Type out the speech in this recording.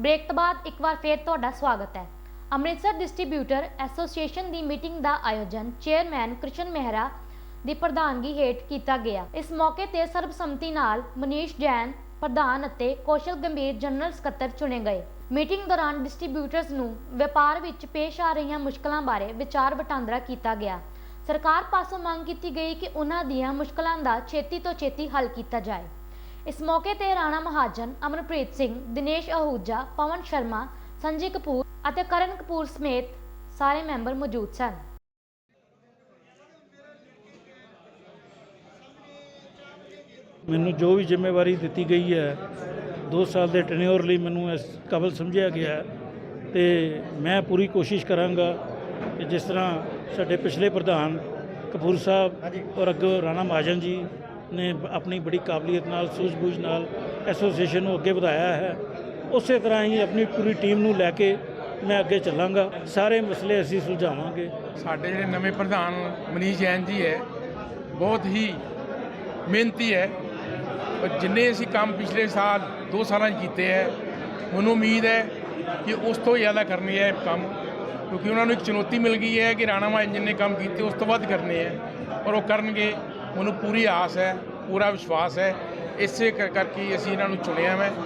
Break ਤੋਂ ਬਾਅਦ ਇੱਕ ਵਾਰ ਫੇਰ ਤੁਹਾਡਾ ਸਵਾਗਤ ਹੈ। ਅੰਮ੍ਰਿਤਸਰ ਡਿਸਟ੍ਰੀਬਿਊਟਰ ਐਸੋਸੀਏਸ਼ਨ ਦੀ ਮੀਟਿੰਗ ਦਾ ਆਯੋਜਨ ਚੇਅਰਮੈਨ ਕ੍ਰਿਸ਼ਨ ਮਹਿਰਾ ਦੀ ਪ੍ਰਧਾਨਗੀ ਹੇਠ ਕੀਤਾ ਗਿਆ। ਇਸ ਮੌਕੇ ਤੇ ਸਰਬਸੰਮਤੀ ਨਾਲ ਮਨੀਸ਼ ਜੈਨ ਪ੍ਰਧਾਨ ਅਤੇ ਕੌਸ਼ਲ ਗੰਭੀਰ ਜਨਰਲ ਸਕੱਤਰ ਚੁਣੇ ਗਏ। ਮੀਟਿੰਗ ਦੌਰਾਨ ਡਿਸਟ੍ਰੀਬਿਊਟਰਸ ਨੂੰ ਵਪਾਰ ਵਿੱਚ ਪੇਸ਼ ਆ ਰਹੀਆਂ ਮੁਸ਼ਕਲਾਂ ਬਾਰੇ ਵਿਚਾਰ ਵਟਾਂਦਰਾ ਕੀਤਾ ਗਿਆ। ਸਰਕਾਰ ਪਾਸੋਂ ਮੰਗ ਕੀਤੀ ਗਈ ਕਿ ਉਹਨਾਂ ਦੀਆਂ ਮੁਸ਼ਕਲਾਂ ਦਾ ਛੇਤੀ ਤੋਂ ਛੇਤੀ ਹੱਲ ਕੀਤਾ ਜਾਏ। ਇਸ ਮੌਕੇ ਤੇ ਰਾਣਾ ਮਹਾਜਨ ਅਮਰਪ੍ਰੀਤ ਸਿੰਘ ਦਿਨੇਸ਼ ਅਹੂਜਾ ਪਵਨ ਸ਼ਰਮਾ ਸੰਜੇ ਕਪੂਰ ਅਤੇ ਕਰਨ ਕਪੂਰ ਸਮੇਤ ਸਾਰੇ ਮੈਂਬਰ ਮੌਜੂਦ ਸਨ। ਮੈਨੂੰ ਜੋ ਵੀ ਜ਼ਿੰਮੇਵਾਰੀ ਦਿੱਤੀ ਗਈ ਹੈ 2 ਸਾਲ ਦੇ ਟੈਨਿਓਰ ਲਈ ਮੈਨੂੰ ਇਸ ਕਬਲ ਸਮਝਿਆ ਗਿਆ ਤੇ ਮੈਂ ਪੂਰੀ ਕੋਸ਼ਿਸ਼ ਕਰਾਂਗਾ ਕਿ ਜਿਸ ਤਰ੍ਹਾਂ ਸਾਡੇ ਪਿਛਲੇ ਪ੍ਰਧਾਨ ਕਪੂਰ ਸਾਹਿਬ ਔਰ ਅੱਗੇ ਰਾਣਾ ਮਹਾਜਨ ਜੀ ਨੇ ਆਪਣੀ ਬੜੀ ਕਾਬਲੀਅਤ ਨਾਲ, ਸੂਝ-ਬੂਝ ਨਾਲ ਐਸੋਸੀਏਸ਼ਨ ਨੂੰ ਅੱਗੇ ਵਧਾਇਆ ਹੈ। ਉਸੇ ਤਰ੍ਹਾਂ ਹੀ ਆਪਣੀ ਪੂਰੀ ਟੀਮ ਨੂੰ ਲੈ ਕੇ ਮੈਂ ਅੱਗੇ ਚੱਲਾਂਗਾ। ਸਾਰੇ ਮਸਲੇ ਅਸੀਂ ਸੁਲਝਾਵਾਂਗੇ। ਸਾਡੇ ਜਿਹੜੇ ਨਵੇਂ ਪ੍ਰਧਾਨ ਮਨੀਸ਼ ਜੈਨ ਜੀ ਹੈ, ਬਹੁਤ ਹੀ ਮਿਹਨਤੀ ਹੈ। ਔਰ ਜਿੰਨੇ ਅਸੀਂ ਕੰਮ ਪਿਛਲੇ ਸਾਲ 2 ਸਾਲਾਂ 'ਚ ਕੀਤੇ ਹੈ, ਮੈਨੂੰ ਉਮੀਦ ਹੈ ਕਿ ਉਸ ਤੋਂ ਜ਼ਿਆਦਾ ਕਰਨੇ ਹੈ ਕੰਮ। ਕਿਉਂਕਿ ਉਹਨਾਂ ਨੂੰ ਇੱਕ ਚੁਣੌਤੀ ਮਿਲ ਗਈ ਹੈ ਕਿ ਰਾਣਾ ਮਹਾਜਨ ਨੇ ਕੰਮ ਕੀਤੇ, ਉਸ ਤੋਂ ਵੱਧ ਕਰਨੇ ਹੈ। ਔਰ ਉਹ ਕਰਨਗੇ। ਮੈਨੂੰ ਪੂਰੀ ਆਸ ਹੈ, ਪੂਰਾ ਵਿਸ਼ਵਾਸ ਹੈ। ਇਸੇ ਕਰ- ਕਰਕੇ ਅਸੀਂ ਇਹਨਾਂ ਨੂੰ ਚੁਣਿਆ ਮੈਂ।